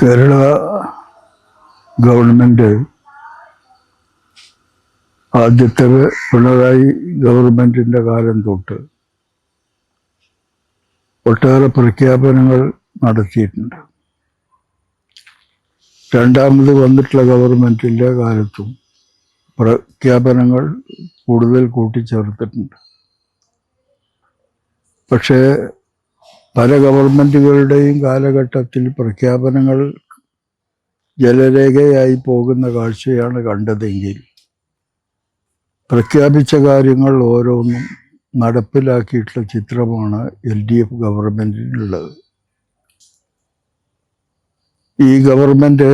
Kerala government ആദ്യത്തെ പിണറായി ഗവൺമെന്റിന്റെ കാലം തൊട്ട് ഒട്ടേറെ പ്രഖ്യാപനങ്ങൾ നടത്തിയിട്ടുണ്ട്. രണ്ടാമത് വന്നിട്ടുള്ള ഗവൺമെന്റിന്റെ കാലത്തും പ്രഖ്യാപനങ്ങൾ കൂടുതൽ കൂട്ടിച്ചേർത്തിട്ടുണ്ട്. പക്ഷേ പല ഗവൺമെന്റുകളുടെയും കാലഘട്ടത്തിൽ പ്രഖ്യാപനങ്ങൾ ജലരേഖയായി പോകുന്ന കാഴ്ചയാണ് കണ്ടതെങ്കിൽ പ്രഖ്യാപിച്ച കാര്യങ്ങൾ ഓരോന്നും നടപ്പിലാക്കിയിട്ടുള്ള ചിത്രമാണ് എൽ ഡി എഫ് ഗവൺമെന്റിനുള്ളത് ഈ ഗവൺമെന്റ്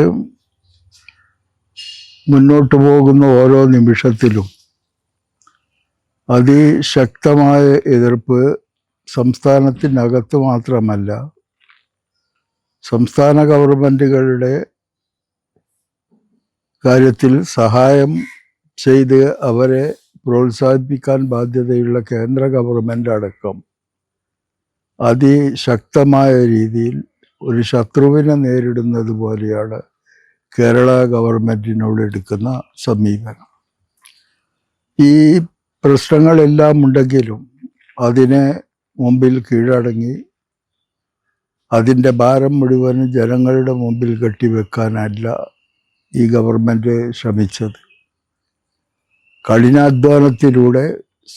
മുന്നോട്ട് പോകുന്ന ഓരോ നിമിഷത്തിലും അതിശക്തമായ എതിർപ്പ് സംസ്ഥാനത്തിനകത്ത് മാത്രമല്ല സംസ്ഥാന ഗവൺമെന്റുകളുടെ കാര്യത്തിൽ സഹായം ചെയ്ത് അവരെ പ്രോത്സാഹിപ്പിക്കാൻ ബാധ്യതയുള്ള കേന്ദ്ര ഗവൺമെന്റ് അടക്കം അതിശക്തമായ രീതിയിൽ ഒരു ശത്രുവിനെ നേരിടുന്നത് പോലെയാണ് കേരള ഗവൺമെന്റിനോട് എടുക്കുന്ന സമീപനം. ഈ പ്രശ്നങ്ങളെല്ലാം ഉണ്ടെങ്കിലും അതിനെ മുമ്പിൽ കീഴടങ്ങി. അതിന്റെ ഭാരം മുഴുവനും ജനങ്ങളുടെ മുമ്പിൽ കെട്ടിവെക്കാനല്ല ഈ ഗവൺമെന്റ് ശ്രമിച്ചത്. കഠിനാധ്വാനത്തിലൂടെ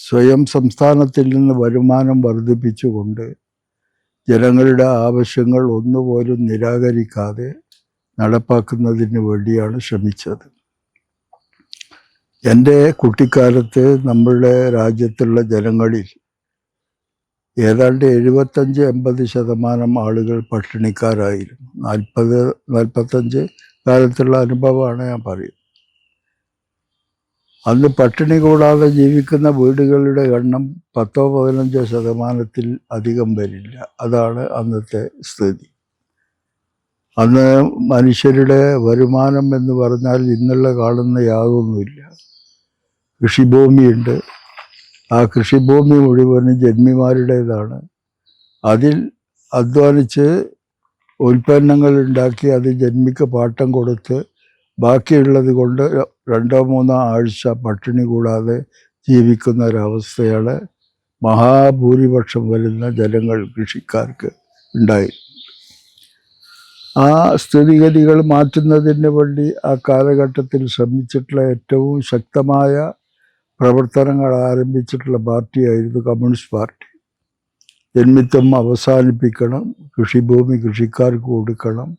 സ്വയം സംസ്ഥാനത്തിൽ നിന്ന് വരുമാനം വർദ്ധിപ്പിച്ചുകൊണ്ട് ജനങ്ങളുടെ ആവശ്യങ്ങൾ ഒന്നുപോലും നിരാകരിക്കാതെ നടപ്പാക്കുന്നതിന് വേണ്ടിയാണ് ശ്രമിച്ചത്. എന്റെ കുട്ടിക്കാലത്ത് നമ്മളുടെ രാജ്യത്തുള്ള ജനങ്ങളിൽ ഏതാണ്ട് എഴുപത്തഞ്ച് എൺപത് ശതമാനം ആളുകൾ പട്ടിണിക്കാരായിരുന്നു. നാൽപ്പത് നാൽപ്പത്തഞ്ച് കാലത്തുള്ള അനുഭവമാണ് ഞാൻ പറയുന്നത്. അന്ന് പട്ടിണി കൂടാതെ ജീവിക്കുന്ന വീടുകളുടെ എണ്ണം പത്തോ പതിനഞ്ചോ ശതമാനത്തിൽ അധികം വരില്ല. അതാണ് അന്നത്തെ സ്ഥിതി. അന്ന് മനുഷ്യരുടെ വരുമാനം എന്ന് പറഞ്ഞാൽ ഇന്നുള്ള കാണുന്ന യാതൊന്നുമില്ല. കൃഷിഭൂമിയുണ്ട് ആ കൃഷിഭൂമി മുഴുവനും ജന്മിമാരുടേതാണ്. അതിൽ അധ്വാനിച്ച് ഉൽപ്പന്നങ്ങൾ ഉണ്ടാക്കി അത് ജന്മിക്ക് പാട്ടം കൊടുത്ത് ബാക്കിയുള്ളത് കൊണ്ട് രണ്ടോ മൂന്നോ ആഴ്ച പട്ടിണി കൂടാതെ ജീവിക്കുന്ന ഒരവസ്ഥയാണ് മഹാഭൂരിപക്ഷം വരുന്ന ജനങ്ങൾ കൃഷിക്കാർക്ക് ഉണ്ടായി. ആ സ്ഥിതിഗതികൾ മാറ്റുന്നതിന് വേണ്ടി ആ കാലഘട്ടത്തിൽ ശ്രമിച്ചിട്ടുള്ള ഏറ്റവും ശക്തമായ പ്രവർത്തനങ്ങൾ ആരംഭിച്ചിട്ടുള്ള പാർട്ടിയായിരുന്നു കമ്മ്യൂണിസ്റ്റ് പാർട്ടി. ജന്മിത്വം അവസാനിപ്പിക്കണം കൃഷിഭൂമി കൃഷിക്കാർക്ക് കൊടുക്കണം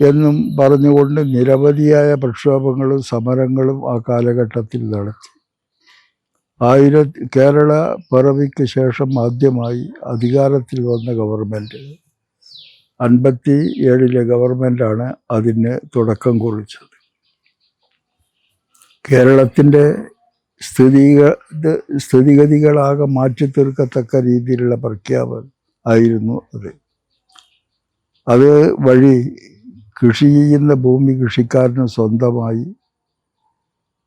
എന്നും പറഞ്ഞുകൊണ്ട് നിരവധിയായ പ്രക്ഷോഭങ്ങളും സമരങ്ങളും ആ കാലഘട്ടത്തിൽ നടത്തി. ആയിര കേരള പിറവിക്ക് ശേഷം ആദ്യമായി അധികാരത്തിൽ വന്ന ഗവൺമെന്റ് അൻപത്തി ഏഴിലെ ഗവൺമെന്റാണ് അതിന് തുടക്കം കുറിച്ചത്. കേരളത്തിന്റെ സ്ഥിതിക സ്ഥിതിഗതികളാകെ മാറ്റി തീർക്കത്തക്ക രീതിയിലുള്ള പ്രഖ്യാപനം ആയിരുന്നു അത്. അത് വഴി കൃഷി ചെയ്യുന്ന ഭൂമി കൃഷിക്കാരന് സ്വന്തമായി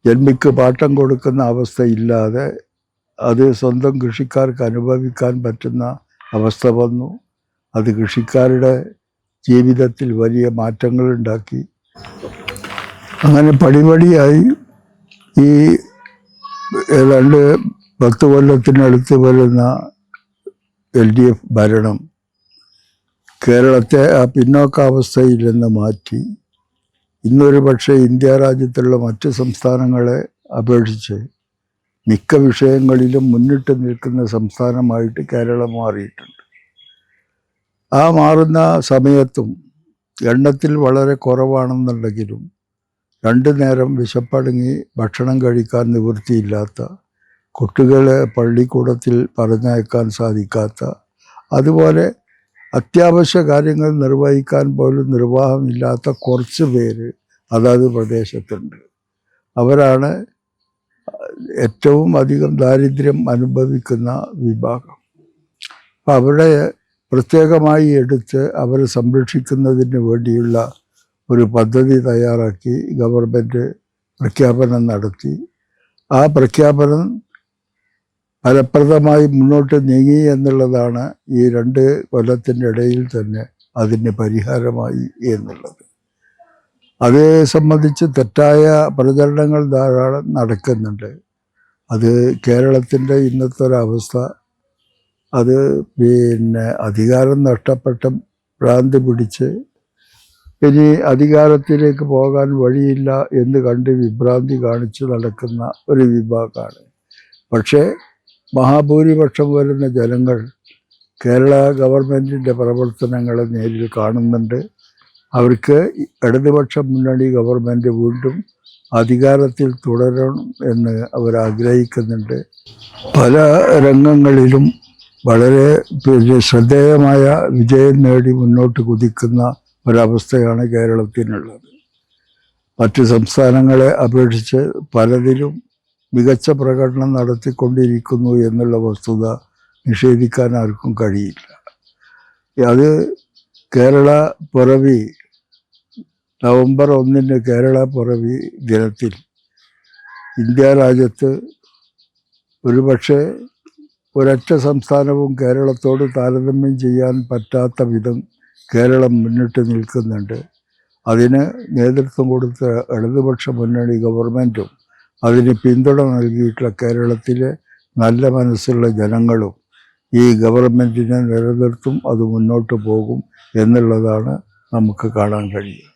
ജന്മിക്ക് പാട്ടം കൊടുക്കുന്ന അവസ്ഥയില്ലാതെ അത് സ്വന്തം കൃഷിക്കാർക്ക് അനുഭവിക്കാൻ പറ്റുന്ന അവസ്ഥ വന്നു. അത് കൃഷിക്കാരുടെ ജീവിതത്തിൽ വലിയ മാറ്റങ്ങൾ ഉണ്ടാക്കി അങ്ങനെ പടിപടിയായി ഈ ഏതാണ്ട് പത്ത് കൊല്ലത്തിനടുത്ത് വരുന്ന എൽ ഡി എഫ് ഭരണം കേരളത്തെ ആ പിന്നോക്കാവസ്ഥയിൽ നിന്ന് മാറ്റി. ഇന്നൊരു പക്ഷേ ഇന്ത്യ രാജ്യത്തുള്ള മറ്റ് സംസ്ഥാനങ്ങളെ അപേക്ഷിച്ച് മിക്ക വിഷയങ്ങളിലും മുന്നിട്ട് നിൽക്കുന്ന സംസ്ഥാനമായിട്ട് കേരളം മാറിയിട്ടുണ്ട്. ആ മാറുന്ന സമയത്തും എണ്ണത്തിൽ വളരെ കുറവാണെന്നുണ്ടെങ്കിലും രണ്ടു നേരം വിശപ്പടങ്ങി ഭക്ഷണം കഴിക്കാൻ നിവൃത്തിയില്ലാത്ത കുട്ടികളെ പള്ളിക്കൂടത്തിൽ പറഞ്ഞയക്കാൻ സാധിക്കാത്ത അതുപോലെ അത്യാവശ്യ കാര്യങ്ങൾ നിർവഹിക്കാൻ പോലും നിർവാഹമില്ലാത്ത കുറച്ച് പേര് അതാത് പ്രദേശത്തുണ്ട്. അവരാണ് ഏറ്റവും അധികം ദാരിദ്ര്യം അനുഭവിക്കുന്ന വിഭാഗം. അപ്പം അവരെ പ്രത്യേകമായി എടുത്ത് അവരെ സംരക്ഷിക്കുന്നതിന് വേണ്ടിയുള്ള ഒരു പദ്ധതി തയ്യാറാക്കി ഗവൺമെന്റ് പ്രഖ്യാപനം നടത്തി. ആ പ്രഖ്യാപനം ഫലപ്രദമായി മുന്നോട്ട് നീങ്ങി എന്നുള്ളതാണ് ഈ രണ്ട് കൊല്ലത്തിന്റെ ഇടയിൽ തന്നെ അതിന് പരിഹാരമായി എന്നുള്ളത്. അതേ സംബന്ധിച്ച് തെറ്റായ പ്രചരണങ്ങൾ ധാരാളം നടക്കുന്നുണ്ട്. അത് കേരളത്തിന്റെ ഇന്നത്തെ ഒരവസ്ഥ അത് പിന്നെ അധികാരം നഷ്ടപ്പെട്ട ഭ്രാന്തി പിടിച്ച് ഇനി അധികാരത്തിലേക്ക് പോകാൻ വഴിയില്ല എന്ന് കണ്ട് വിഭ്രാന്തി കാണിച്ച് നടക്കുന്ന ഒരു വിഭാഗമാണ്. പക്ഷേ മഹാഭൂരിപക്ഷം വരുന്ന ജനങ്ങൾ കേരള ഗവൺമെന്റിന്റെ പ്രവർത്തനങ്ങളെ നേരിൽ കാണുന്നുണ്ട്. അവർക്ക് ഇടതുപക്ഷ മുന്നണി ഗവൺമെന്റ് വീണ്ടും അധികാരത്തിൽ തുടരണം എന്ന് അവർ ആഗ്രഹിക്കുന്നുണ്ട്. പല രംഗങ്ങളിലും വളരെ പിന്നെ ശ്രദ്ധേയമായ വിജയം നേടി മുന്നോട്ട് കുതിക്കുന്ന ഒരവസ്ഥയാണ് കേരളത്തിനുള്ളത്. മറ്റ് സംസ്ഥാനങ്ങളെ അപേക്ഷിച്ച് പലതിലും മികച്ച പ്രകടനം നടത്തിക്കൊണ്ടിരിക്കുന്നു എന്നുള്ള വസ്തുത നിഷേധിക്കാൻ ആർക്കും കഴിയില്ല. അത് കേരള പിറവി നവംബർ ഒന്നിന് കേരള പിറവി ദിനത്തിൽ ഇന്ത്യ രാജ്യത്ത് ഒരുപക്ഷെ ഒരൊറ്റ സംസ്ഥാനവും കേരളത്തോട് താരതമ്യം ചെയ്യാൻ പറ്റാത്ത വിധം കേരളം മുന്നിട്ട് നിൽക്കുന്നുണ്ട്. അതിന് നേതൃത്വം കൊടുത്ത ഇടതുപക്ഷ മുന്നണി ഗവൺമെന്റും അതിന് പിന്തുണ നൽകിയിട്ടുള്ള കേരളത്തിലെ നല്ല മനസ്സുള്ള ജനങ്ങളും ഈ ഗവൺമെന്റിനെ നിലനിർത്തും അത് മുന്നോട്ട് പോകും എന്നുള്ളതാണ് നമുക്ക് കാണാൻ കഴിയുക.